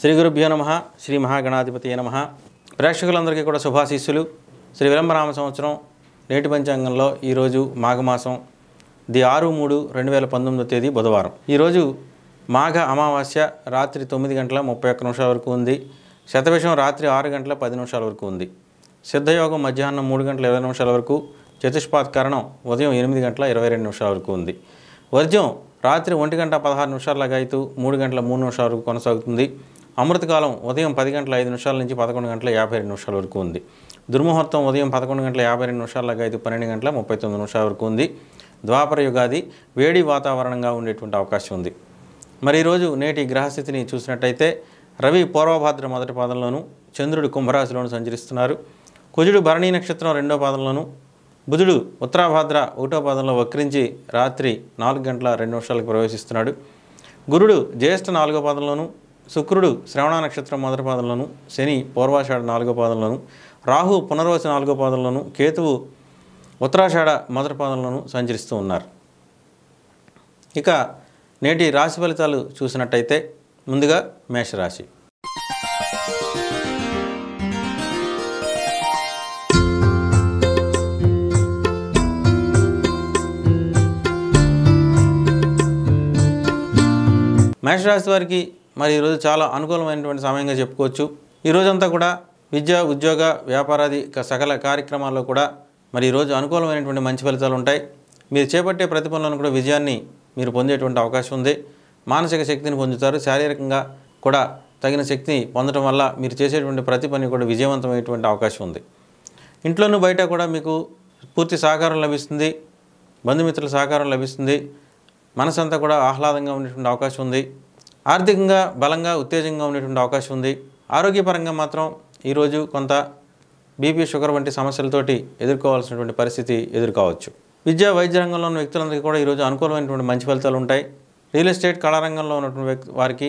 శ్రీ గురుభ్యో నమ శ్రీ మహాగణాధిపతి నమ. ప్రేక్షకులందరికీ కూడా శుభాశీస్సులు. శ్రీ విలంబరామ సంవత్సరం నేటి పంచాంగంలో ఈరోజు మాఘమాసం ది ఆరు మూడు రెండు వేల పంతొమ్మిదో తేదీ బుధవారం. ఈరోజు మాఘ అమావాస్య రాత్రి తొమ్మిది గంటల ముప్పై ఒక్క నిమిషాల వరకు ఉంది. శతవిషం రాత్రి ఆరు గంటల పది నిమిషాల వరకు ఉంది. సిద్ధయోగం మధ్యాహ్నం మూడు గంటల ఇరవై నిమిషాల వరకు చతుష్పాత్కరణం ఉదయం ఎనిమిది గంటల ఇరవై రెండు నిమిషాల వరకు ఉంది. వర్జం రాత్రి ఒంటి గంట పదహారు నిమిషాల లగాయితూ మూడు గంటల మూడు నిమిషాల వరకు కొనసాగుతుంది. అమృతకాలం ఉదయం పది గంటల ఐదు నిమిషాల నుంచి పదకొండు గంటల యాభై రెండు నిమిషాల వరకు ఉంది. దుర్ముహూర్తం ఉదయం పదకొండు గంటల యాభై రెండు నిమిషాలకు ఐదు పన్నెండు గంటల ముప్పై తొమ్మిది నిమిషాల వరకు ఉంది. ద్వాపర యుగాది వేడి వాతావరణంగా ఉండేటువంటి అవకాశం ఉంది. మరి ఈరోజు నేటి గ్రహస్థితిని చూసినట్టయితే రవి పూర్వభాద్ర మొదటి పాదంలోను చంద్రుడు కుంభరాశిలోను సంచరిస్తున్నారు. కుజుడు భరణీ నక్షత్రం రెండో పాదంలోను బుధుడు ఉత్తరాభాద్ర ఒకటో పాదంలో వక్రించి రాత్రి నాలుగు గంటల రెండు నిమిషాలకు ప్రవేశిస్తున్నాడు. గురుడు జ్యేష్ఠ నాలుగో పాదంలోను శుక్రుడు శ్రవణ నక్షత్రం మొదటి పాదంలోను శని పూర్వాషాఢ నాలుగో పాదంలోను రాహు పునర్వశ నాలుగో పాదంలోను కేతువు ఉత్తరాషాఢ మొదటి పాదంలోను సంచరిస్తూ ఉన్నారు. ఇక నేటి రాశి ఫలితాలు చూసినట్టయితే ముందుగా మేషరాశి. మేషరాశి వారికి మరి ఈరోజు చాలా అనుకూలమైనటువంటి సమయంగా చెప్పుకోవచ్చు. ఈ రోజంతా కూడా విద్య ఉద్యోగ వ్యాపారాది క- సకల కార్యక్రమాల్లో కూడా మరి ఈరోజు అనుకూలమైనటువంటి మంచి ఫలితాలు ఉంటాయి. మీరు చేపట్టే ప్రతి పనులను కూడా విజయాన్ని మీరు పొందేటువంటి అవకాశం ఉంది. మానసిక శక్తిని పొందుతారు. శారీరకంగా కూడా తగిన శక్తిని పొందడం వల్ల మీరు చేసేటువంటి ప్రతి పని కూడా విజయవంతమయ్యేటువంటి అవకాశం ఉంది. ఇంట్లోనూ బయట కూడా మీకు పూర్తి సహకారం లభిస్తుంది. బంధుమిత్రుల సహకారం లభిస్తుంది. మనసంతా కూడా ఆహ్లాదంగా ఉండేటువంటి అవకాశం ఉంది. ఆర్థికంగా బలంగా ఉత్తేజంగా ఉండేటువంటి అవకాశం ఉంది. ఆరోగ్యపరంగా మాత్రం ఈరోజు కొంత బీపీ షుగర్ వంటి సమస్యలతోటి ఎదుర్కోవాల్సినటువంటి పరిస్థితి ఎదుర్కోవచ్చు. విద్యా వైద్య రంగంలో ఉన్న వ్యక్తులందరికీ కూడా ఈరోజు అనుకూలమైనటువంటి మంచి ఫలితాలు ఉంటాయి. రియల్ ఎస్టేట్ కళారంగంలో ఉన్నటువంటి వ్యక్తి వారికి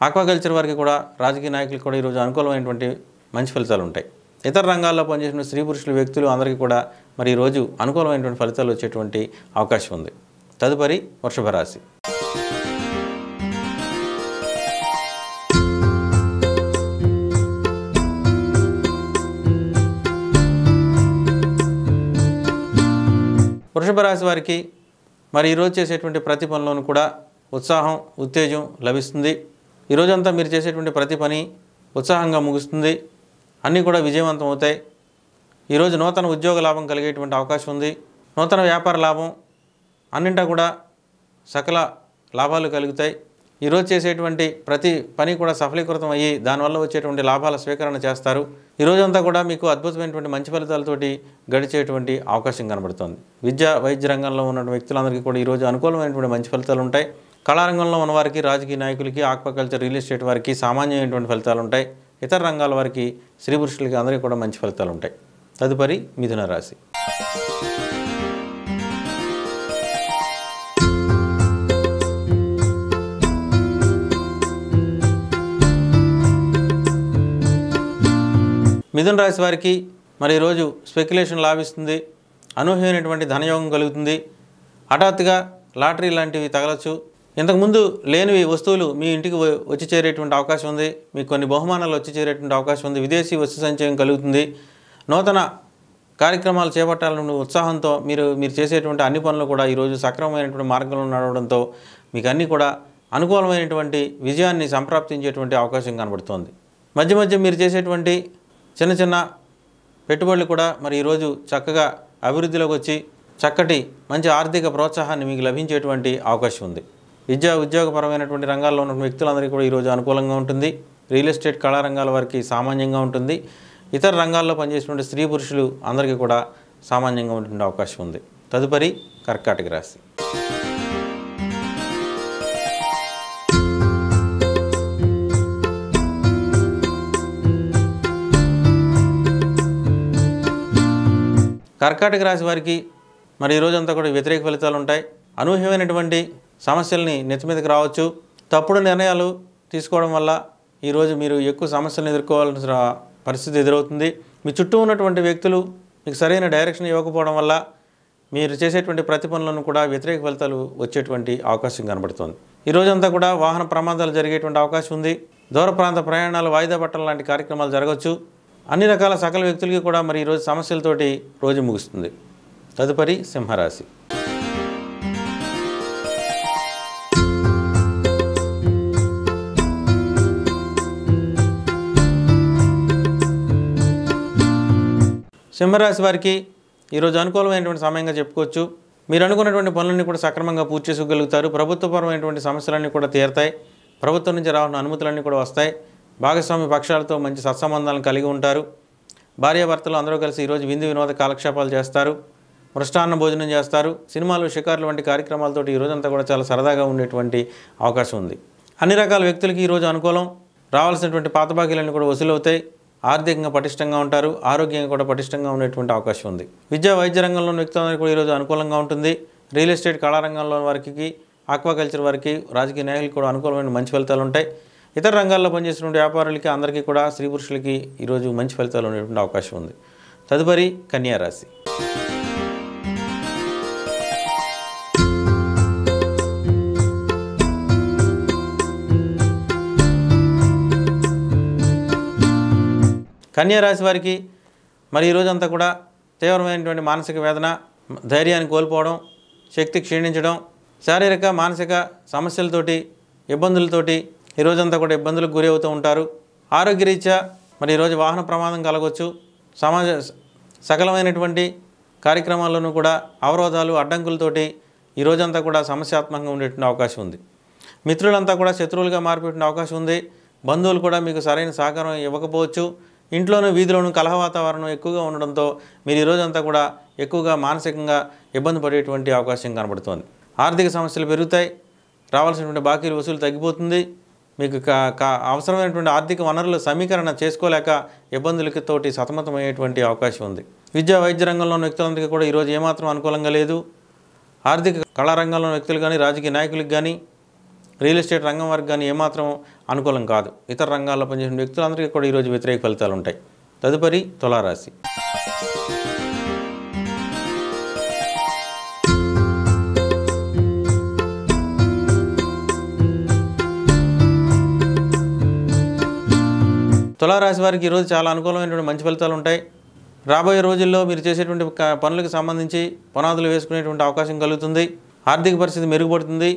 ఆక్వాకల్చర్ వారికి కూడా రాజకీయ నాయకులకు కూడా ఈరోజు అనుకూలమైనటువంటి మంచి ఫలితాలు ఉంటాయి. ఇతర రంగాల్లో పనిచేసిన స్త్రీ పురుషులు వ్యక్తులు అందరికీ కూడా మరి ఈరోజు అనుకూలమైనటువంటి ఫలితాలు వచ్చేటువంటి అవకాశం ఉంది. తదుపరి వర్షభరాశి వృషభ రాశి వారికి మరి ఈరోజు చేసేటువంటి ప్రతి పనిలోనూ కూడా ఉత్సాహం ఉత్తేజం లభిస్తుంది. ఈరోజంతా మీరు చేసేటువంటి ప్రతి పని ఉత్సాహంగా ముగుస్తుంది. అన్నీ కూడా విజయవంతం అవుతాయి. ఈరోజు నూతన ఉద్యోగ లాభం కలిగేటువంటి అవకాశం ఉంది. నూతన వ్యాపార లాభం అన్నింటా కూడా సకల లాభాలు కలుగుతాయి. ఈరోజు చేసేటువంటి ప్రతి పని కూడా సఫలీకృతం అయ్యి దానివల్ల వచ్చేటువంటి లాభాల స్వీకరణ చేస్తారు. ఈరోజంతా కూడా మీకు అద్భుతమైనటువంటి మంచి ఫలితాలతోటి గడిచేటువంటి అవకాశం కనబడుతుంది. విద్య వైద్య రంగంలో ఉన్న వ్యక్తులందరికీ కూడా ఈరోజు అనుకూలమైనటువంటి మంచి ఫలితాలు ఉంటాయి. కళారంగంలో ఉన్నవారికి రాజకీయ నాయకులకి ఆక్వాకల్చర్ రియల్ ఎస్టేట్ వారికి సామాన్యమైనటువంటి ఫలితాలు ఉంటాయి. ఇతర రంగాల వారికి స్త్రీ పురుషులకి అందరికీ కూడా మంచి ఫలితాలు ఉంటాయి. తదుపరి మిథున రాశి. మిథున్ రాశి వారికి మరి ఈరోజు స్పెక్యులేషన్ లాభిస్తుంది అనూహ్యమైనటువంటి ధనయోగం కలుగుతుంది. హఠాత్తుగా లాటరీ లాంటివి తగలచ్చు. ఇంతకుముందు లేనివి వస్తువులు మీ ఇంటికి వచ్చి చేరేటువంటి అవకాశం ఉంది. మీకు కొన్ని బహుమానాలు వచ్చి చేరేటువంటి అవకాశం ఉంది. విదేశీ వస్తు సంచయం కలుగుతుంది. నూతన కార్యక్రమాలు చేపట్టాలన్న ఉత్సాహంతో మీరు మీరు చేసేటువంటి అన్ని పనులు కూడా ఈరోజు సక్రమమైనటువంటి మార్గంలో నడవడంతో మీకు అన్నీ కూడా అనుకూలమైనటువంటి విజయాన్ని సంప్రాప్తించేటువంటి అవకాశం కనబడుతోంది. మధ్య మధ్య మీరు చేసేటువంటి చిన్న చిన్న పెట్టుబడులు కూడా మరి ఈరోజు చక్కగా అభివృద్ధిలోకి వచ్చి చక్కటి మంచి ఆర్థిక ప్రోత్సాహాన్ని మీకు లభించేటువంటి అవకాశం ఉంది. విద్యా ఉద్యోగపరమైనటువంటి రంగాల్లో ఉన్న వ్యక్తులందరికీ కూడా ఈరోజు అనుకూలంగా ఉంటుంది. రియల్ ఎస్టేట్ కళారంగాల వారికి సామాన్యంగా ఉంటుంది. ఇతర రంగాల్లో పనిచేసినటువంటి స్త్రీ పురుషులు అందరికీ కూడా సామాన్యంగా ఉండే అవకాశం ఉంది. తదుపరి కర్కాటక రాశి. కర్కాటక రాశి వారికి మరి ఈ రోజంతా కూడా వ్యతిరేక ఫలితాలు ఉంటాయి. అనూహ్యమైనటువంటి సమస్యల్ని నెత్తిమీదకి రావచ్చు. తప్పుడు నిర్ణయాలు తీసుకోవడం వల్ల ఈరోజు మీరు ఎక్కువ సమస్యలను ఎదుర్కోవాల్సిన పరిస్థితి ఎదురవుతుంది. మీ చుట్టూ ఉన్నటువంటి వ్యక్తులు మీకు సరైన డైరెక్షన్ ఇవ్వకపోవడం వల్ల మీరు చేసేటువంటి ప్రతి పనులను కూడా వ్యతిరేక ఫలితాలు వచ్చేటువంటి అవకాశం కనబడుతుంది. ఈ రోజంతా కూడా వాహన ప్రమాదాలు జరిగేటువంటి అవకాశం ఉంది. దూర ప్రాంత ప్రయాణాలు వాయిదా పట్టడం లాంటి కార్యక్రమాలు జరగవచ్చు. అన్ని రకాల సకల వ్యక్తులకి కూడా మరి ఈరోజు సమస్యలతోటి రోజు ముగుస్తుంది. తదుపరి సింహరాశి. సింహరాశి వారికి ఈరోజు అనుకూలమైనటువంటి సమయంగా చెప్పుకోవచ్చు. మీరు అనుకున్నటువంటి పనులన్నీ కూడా సక్రమంగా పూర్తి చేసుకోగలుగుతారు. ప్రభుత్వపరమైనటువంటి సమస్యలన్నీ కూడా తీరతాయి. ప్రభుత్వం నుంచి రావాల్సిన అనుమతులన్నీ కూడా వస్తాయి. భాగస్వామి పక్షాలతో మంచి సత్సంబంధాలను కలిగి ఉంటారు. భార్యాభర్తలు అందరూ కలిసి ఈరోజు విందు వినోద కాలక్షేపాలు చేస్తారు. మృష్టాన్న భోజనం చేస్తారు. సినిమాలు షికారులు వంటి కార్యక్రమాలతోటి ఈ రోజంతా కూడా చాలా సరదాగా ఉండేటువంటి అవకాశం ఉంది. అన్ని రకాల వ్యక్తులకి ఈరోజు అనుకూలం. రావాల్సినటువంటి పాత బాకీలన్నీ కూడా వసూలవుతాయి. ఆర్థికంగా పటిష్టంగా ఉంటారు. ఆరోగ్యంగా కూడా పటిష్టంగా ఉండేటువంటి అవకాశం ఉంది. విద్యా వైద్య రంగంలో వ్యక్తులందరికీ కూడా ఈరోజు అనుకూలంగా ఉంటుంది. రియల్ ఎస్టేట్ కళారంగంలో వారికి ఆక్వాకల్చర్ వారికి రాజకీయ నాయకులకు కూడా అనుకూలమైన మంచి ఫలితాలు ఉంటాయి. ఇతర రంగాల్లో పనిచేసినటువంటి వ్యాపారులకి అందరికీ కూడా స్త్రీ పురుషులకి ఈరోజు మంచి ఫలితాలు ఉండేటువంటి అవకాశం ఉంది. తదుపరి కన్యారాశి కన్యారాశి కన్యా రాశి వారికి మరి ఈ రోజంతా కూడా తీవ్రమైనటువంటి మానసిక వేదన ధైర్యాన్ని కోల్పోవడం శక్తి క్షీణించడం శారీరక మానసిక సమస్యలతోటి ఇబ్బందులతోటి ఈ రోజంతా కూడా ఇబ్బందులకు గురి అవుతూ ఉంటారు. ఆరోగ్యరీత్యా మరి ఈరోజు వాహన ప్రమాదం కలగవచ్చు సమాజ సకలమైనటువంటి కార్యక్రమాల్లోనూ కూడా అవరోధాలు అడ్డంకులతోటి ఈ రోజంతా కూడా సమస్యాత్మకంగా ఉండేటువంటి అవకాశం ఉంది. మిత్రులంతా కూడా శత్రువులుగా మారిపోయిన అవకాశం ఉంది. బంధువులు కూడా మీకు సరైన సహకారం ఇవ్వకపోవచ్చు. ఇంట్లోనూ వీధిలోనూ కలహ వాతావరణం ఎక్కువగా ఉండడంతో మీరు ఈ కూడా ఎక్కువగా మానసికంగా ఇబ్బంది పడేటువంటి అవకాశం కనబడుతోంది. ఆర్థిక సమస్యలు పెరుగుతాయి. రావాల్సినటువంటి బాకీలు వసూలు తగ్గిపోతుంది. మీకు కా- కా అవసరమైనటువంటి ఆర్థిక వనరుల సమీకరణ చేసుకోలేక ఇబ్బందులకి తోటి సతమతమయ్యేటువంటి అవకాశం ఉంది. విద్యా వైద్య రంగంలో ఉన్న వ్యక్తులందరికీ కూడా ఈరోజు ఏమాత్రం అనుకూలంగా లేదు. ఆర్థిక కళారంగంలో ఉన్న వ్యక్తులు కానీ రాజకీయ నాయకులకు కానీ రియల్ ఎస్టేట్ రంగం వారికి కానీ ఏమాత్రం అనుకూలం కాదు. ఇతర రంగాల్లో పనిచేసిన వ్యక్తులందరికీ కూడా ఈరోజు వ్యతిరేక ఫలితాలు ఉంటాయి. తదుపరి తులారాశి. తులారాశి వారికి ఈరోజు చాలా అనుకూలమైనటువంటి మంచి ఫలితాలు ఉంటాయి. రాబోయే రోజుల్లో మీరు చేసేటువంటి పనులకు సంబంధించి పునాదులు వేసుకునేటువంటి అవకాశం కలుగుతుంది. ఆర్థిక పరిస్థితి మెరుగుపడుతుంది.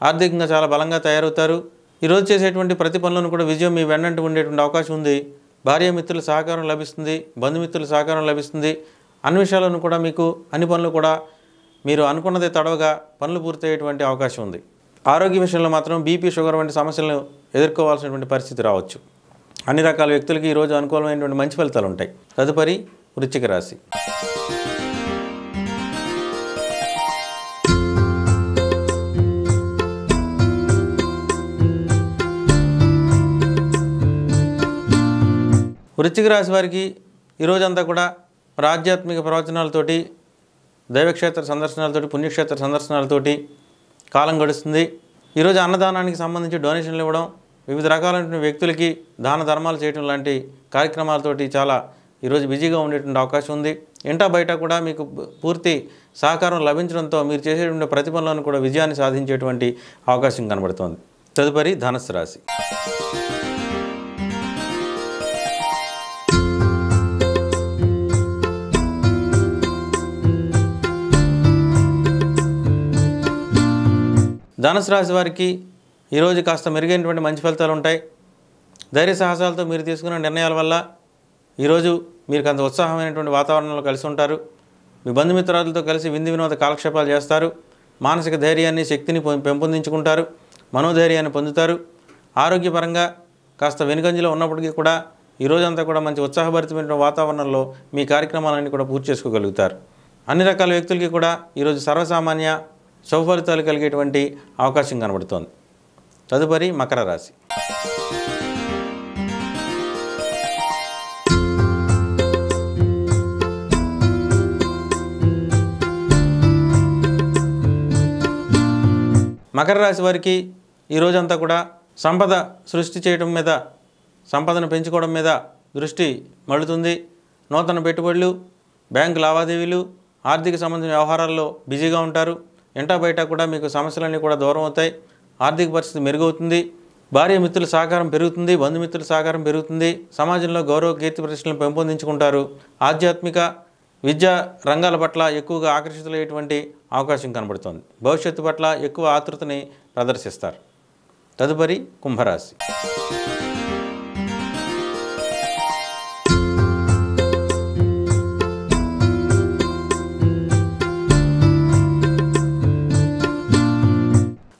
ఆర్థికంగా చాలా బలంగా తయారవుతారు. ఈరోజు చేసేటువంటి ప్రతి పనులను కూడా విజయం మీ వెన్నంటి ఉండేటువంటి అవకాశం ఉంది. భార్య మిత్రుల సహకారం లభిస్తుంది. బంధుమిత్రుల సహకారం లభిస్తుంది. అన్ని విషయాలను కూడా మీకు అన్ని పనులు కూడా మీరు అనుకున్నదే తడవగా పనులు పూర్తయ్యేటువంటి అవకాశం ఉంది. ఆరోగ్య విషయంలో మాత్రం బీపీ షుగర్ వంటి సమస్యలను ఎదుర్కోవాల్సినటువంటి పరిస్థితి రావచ్చు. అన్ని రకాల వ్యక్తులకి ఈరోజు అనుకూలమైనటువంటి మంచి ఫలితాలు ఉంటాయి. తదుపరి వృచ్చిక రాశి. వృచ్చిక రాశి వారికి ఈరోజంతా కూడా ఆధ్యాత్మిక ప్రవచనాలతోటి దైవక్షేత్ర సందర్శనాలతోటి పుణ్యక్షేత్ర సందర్శనాలతోటి కాలం గడుస్తుంది. ఈరోజు అన్నదానానికి సంబంధించి డొనేషన్లు ఇవ్వడం వివిధ రకాలైన వ్యక్తులకి దాన ధర్మాలు చేయడం లాంటి కార్యక్రమాలతోటి చాలా ఈరోజు బిజీగా ఉండేటువంటి అవకాశం ఉంది. ఇంటా బయట కూడా మీకు పూర్తి సహకారం లభించడంతో మీరు చేసేటువంటి ప్రతిభలను కూడా విజయాన్ని సాధించేటువంటి అవకాశం కనబడుతోంది. తదుపరి ధనస్సు రాశి. ధనుసు రాశి వారికి ఈరోజు కాస్త మెరుగైనటువంటి మంచి ఫలితాలు ఉంటాయి. ధైర్య సాహసాలతో మీరు తీసుకున్న నిర్ణయాల వల్ల ఈరోజు మీరు కొంత ఉత్సాహమైనటువంటి వాతావరణంలో కలిసి ఉంటారు. మీ బంధుమిత్రాలతో కలిసి విందు వినోద కాలక్షేపాలు చేస్తారు. మానసిక ధైర్యాన్ని శక్తిని పెంపొందించుకుంటారు. మనోధైర్యాన్ని పొందుతారు. ఆరోగ్యపరంగా కాస్త వెనుకంజలో ఉన్నప్పటికీ కూడా ఈ కూడా మంచి ఉత్సాహభరితమైన వాతావరణంలో మీ కార్యక్రమాలన్నీ కూడా పూర్తి చేసుకోగలుగుతారు. అన్ని రకాల వ్యక్తులకి కూడా ఈరోజు సర్వసామాన్య సౌఫలితాలు కలిగేటువంటి అవకాశం కనబడుతోంది. తదుపరి మకర రాశి. మకర రాశి వారికి ఈ రోజంతా కూడా సంపద సృష్టి చేయడం మీద సంపదను పెంచుకోవడం మీద దృష్టి మళ్ళుతుంది. నూతన పెట్టుబడులు బ్యాంకు లావాదేవీలు ఆర్థిక సంబంధించిన వ్యవహారాల్లో బిజీగా ఉంటారు. ఇంటా బయట కూడా మీకు సమస్యలన్నీ కూడా దూరం అవుతాయి. ఆర్థిక పరిస్థితి మెరుగవుతుంది భార్య మిత్రుల సహకారం పెరుగుతుంది బంధుమిత్రుల సహకారం పెరుగుతుంది సమాజంలో గౌరవ కీర్తి ప్రతిష్టలను పెంపొందించుకుంటారు. ఆధ్యాత్మిక విద్యా రంగాల పట్ల ఎక్కువగా ఆకర్షితులయ్యేటువంటి అవకాశం కనబడుతోంది. భవిష్యత్తు పట్ల ఎక్కువ ఆతృతని ప్రదర్శిస్తారు. తదుపరి కుంభరాశి.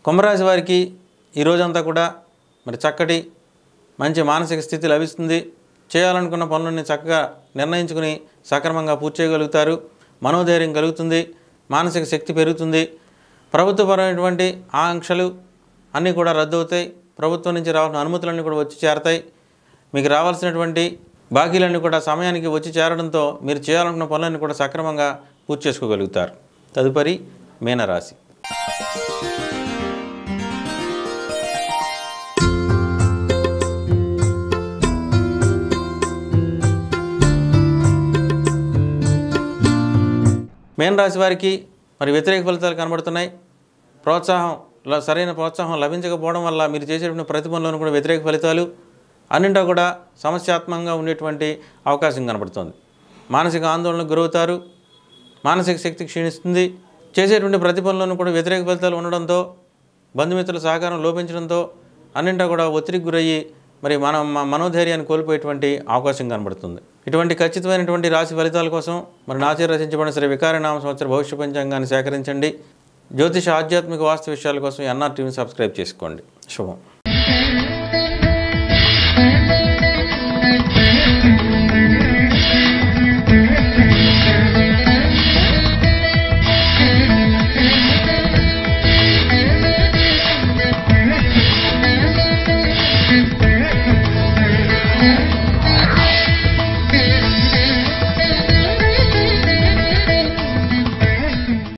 కుంభరాశి వారికి ఈ రోజంతా కూడా మరి చక్కటి మంచి మానసిక స్థితి లభిస్తుంది. చేయాలనుకున్న పనులని చక్కగా నిర్ణయించుకుని సక్రమంగా పూర్తి చేయగలుగుతారు. మనోధైర్యం కలుగుతుంది. మానసిక శక్తి పెరుగుతుంది. ప్రభుత్వపరమైనటువంటి ఆంక్షలు అన్నీ కూడా రద్దు అవుతాయి ప్రభుత్వం నుంచి రావాల్సిన అనుమతులన్నీ కూడా వచ్చి చేరతాయి. మీకు రావాల్సినటువంటి బాకీలన్నీ కూడా సమయానికి వచ్చి చేరడంతో మీరు చేయాలనుకున్న పనులన్నీ కూడా సక్రమంగా పూర్తి చేసుకోగలుగుతారు. తదుపరి మీనరాశి. మేన్ రాశి వారికి మరి వ్యతిరేక ఫలితాలు కనబడుతున్నాయి. ప్రోత్సాహం సరైన ప్రోత్సాహం లభించకపోవడం వల్ల మీరు చేసేటువంటి ప్రతిభలోనూ కూడా వ్యతిరేక ఫలితాలు అన్నింటా కూడా సమస్యాత్మకంగా ఉండేటువంటి అవకాశం కనబడుతుంది. మానసిక ఆందోళనకు గురవుతారు మానసిక శక్తి క్షీణిస్తుంది. చేసేటువంటి ప్రతిభలోనూ కూడా వ్యతిరేక ఫలితాలు ఉండడంతో బంధుమిత్రుల సహకారం లోపించడంతో అన్నింటా కూడా ఒత్తిడికి గురయ్యి మరి మన మనోధైర్యాన్ని కోల్పోయేటువంటి అవకాశం కనబడుతుంది. ఇటువంటి ఖచ్చితమైనటువంటి రాశి ఫలితాల కోసం మరి నాచే రచించబడిన శ్రీ వికారనామ సంవత్సర భవిష్య పంచాంగాన్ని సేకరించండి. జ్యోతిష ఆధ్యాత్మిక వాస్తు విషయాల కోసం ఎన్ఆర్ టీవీని సబ్స్క్రైబ్ చేసుకోండి. శుభం.